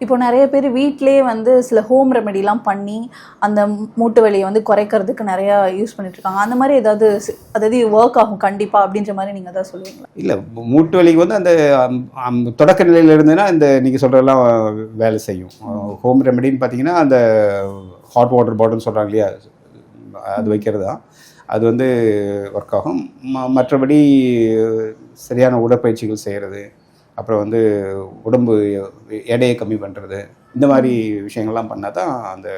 இப்போ நிறைய பேர் வீட்டிலேயே வந்து சில ஹோம் ரெமெடிலாம் பண்ணி அந்த மூட்டு வலியை வந்து குறைக்கிறதுக்கு நிறைய யூஸ் பண்ணிட்டு இருக்காங்க. அந்த மாதிரி ஏதாவது அதாவது ஒர்க் ஆகும் கண்டிப்பா அப்படின்ற மாதிரி நீங்க தான் சொல்லுவீங்களா? இல்லை மூட்டு வலிக்கு வந்து அந்த தொடக்க நிலையில் இருந்ததுன்னா இந்த நீங்கள் சொல்கிறதெல்லாம் வேலை செய்யும். ஹோம் ரெமெடின்னு பார்த்தீங்கன்னா அந்த ஹாட் வாட்டர் பாட்டில் சொல்கிறாங்க இல்லையா? அது வைக்கிறது? தான் அது வந்து ஒர்க் ஆகும். ம- மற்றபடி சரியான உடற்பயிற்சிகள் செய்கிறது அப்புறம் வந்து உடம்பு எடையை கம்மி பண்ணுறது இந்த மாதிரி விஷயங்கள்லாம் பண்ணால் தான் அந்த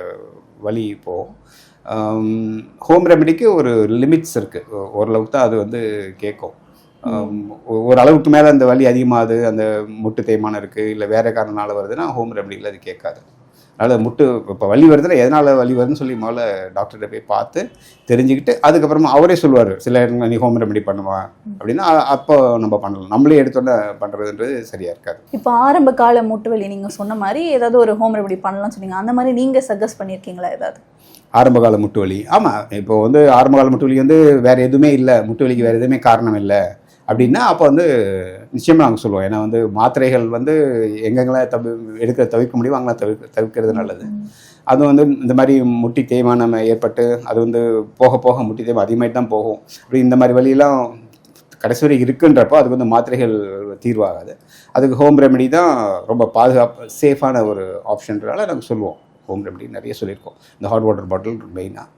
வலி போகும். ஹோம் ரெமெடிக்கு ஒரு லிமிட்ஸ் இருக்குது ஓரளவுக்கு தான் அது வந்து கேட்கும். ஒரு அளவுக்கு மேலே அந்த வலி அதிகமாகுது அந்த முட்டு தேய்மானம் இருக்குது இல்லை வேறு காரணனால வருதுன்னா ஹோம் ரெமடியில் அது கேட்காது. அதனால் முட்டு இப்போ வலி வருதுன்னா எதனால் வலி வருதுன்னு சொல்லி முதல்ல டாக்டர்கிட்ட போய் பார்த்து தெரிஞ்சுக்கிட்டு அதுக்கப்புறமா அவரே சொல்லுவார் சில இடங்கள் நீ ஹோம் ரெமடி பண்ணுவா. அப்படின்னா அப்போ நம்ம பண்ணலாம். நம்மளே எடுத்தோன்னே பண்ணுறதுன்றது சரியாக இருக்காது. இப்போ ஆரம்ப கால மூட்டு வலி நீங்க சொன்ன மாதிரி ஏதாவது ஒரு ஹோம் ரெமெடி பண்ணலாம்னு சொன்னீங்க. அந்த மாதிரி நீங்க சஜஸ்ட் பண்ணியிருக்கீங்களா ஏதாவது? ஆரம்பகால முட்டு வலி. ஆமாம் இப்போ வந்து ஆரம்பகால முட்டு வலி வந்து வேறு எதுவுமே இல்லை. முட்டு வலிக்கு வேறு எதுவுமே காரணம் இல்லை. அப்படின்னா அப்போ வந்து நிச்சயமாக நாங்கள் சொல்லுவோம். ஏன்னா வந்து மாத்திரைகள் வந்து எங்கெங்கெல்லாம் தவி எடுக்க தவிர்க்க முடியுமோ அங்கெல்லாம் தவிர்க்க தவிர்க்கிறது நல்லது. அது வந்து இந்த மாதிரி முட்டி தேய்மானம் ஏற்பட்டு அது வந்து போக போக முட்டி தேய்மானம் அதிகமாகிட்டு தான் போகும். அப்படி இந்த மாதிரி வழியெல்லாம் கடைசி வரை இருக்குன்றப்போ அதுக்கு வந்து மாத்திரைகள் தீர்வாகாது. அதுக்கு ஹோம் ரெமெடி தான் ரொம்ப பாதுகாப்பு சேஃபான ஒரு ஆப்ஷன்றனால நாங்கள் சொல்லுவோம். ஹோம் ரெமெடி நிறைய சொல்லியிருக்கோம். இந்த ஹாட் வாட்டர் பாட்டில் மெயினாக